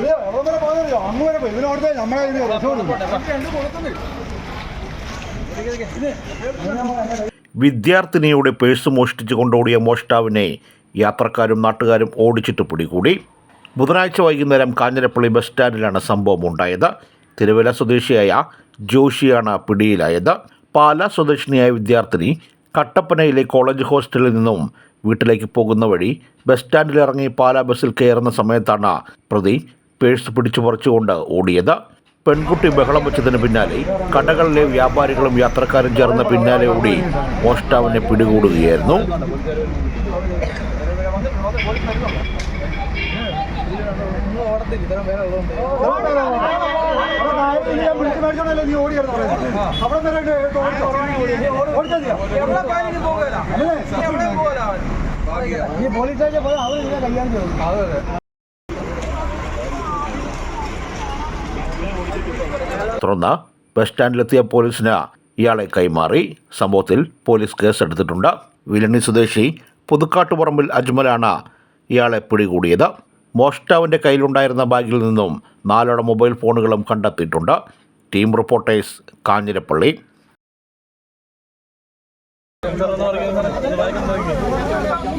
എവിടെ വരെ പോകുന്നില്ല അങ്ങ് വരെ പോയി. ഇതിനോടത്തെ നമ്മളെ ഇത് വിദ്യാർത്ഥിനിയുടെ പേഴ്സ് മോഷ്ടിച്ചു കൊണ്ടോടിയ മോഷ്ടാവിനെ യാത്രക്കാരും നാട്ടുകാരും ഓടിച്ചിട്ട് പിടികൂടി. ബുധനാഴ്ച വൈകുന്നേരം കാഞ്ഞിരപ്പള്ളി ബസ് സ്റ്റാൻഡിലാണ് സംഭവം ഉണ്ടായത്. തിരുവല്ല സ്വദേശിയായ ജോഷിയാണ് പിടിയിലായത്. പാല സ്വദേശിനിയായ വിദ്യാർത്ഥിനി കട്ടപ്പനയിലെ കോളേജ് ഹോസ്റ്റലിൽ നിന്നും വീട്ടിലേക്ക് പോകുന്ന വഴി ബസ് സ്റ്റാൻഡിൽ ഇറങ്ങി പാല ബസ്സിൽ കയറുന്ന സമയത്താണ് പ്രതി പേഴ്സ് പിടിച്ചു പറിച്ചുകൊണ്ട് ഓടിയത് പെൺകുട്ടി ബഹളം വെച്ചതിന് പിന്നാലെ കടകളിലെ വ്യാപാരികളും യാത്രക്കാരും ചേർന്ന പിന്നാലെ ഓടി മോഷ്ടാവിനെ പിടികൂടുകയായിരുന്നു? ഈ പോലീസ് സ്റ്റേഷൻ പോയാൽ അവർ കൈകാര്യം ചെയ്യും തുടർന്ന് ബസ് സ്റ്റാൻഡിലെത്തിയ പോലീസിന് ഇയാളെ കൈമാറി. സംഭവത്തിൽ പോലീസ് കേസെടുത്തിട്ടുണ്ട്. വിലണി സ്വദേശി പുതുക്കാട്ടുപറമ്പിൽ അജ്മലാണ് ഇയാളെ പിടികൂടിയത്. മോഷ്ടാവിന്റെ കയ്യിലുണ്ടായിരുന്ന ബാഗിൽ നിന്നും നാലോളം മൊബൈൽ ഫോണുകളും കണ്ടെത്തിയിട്ടുണ്ട്. Team reporters Kanjirappally.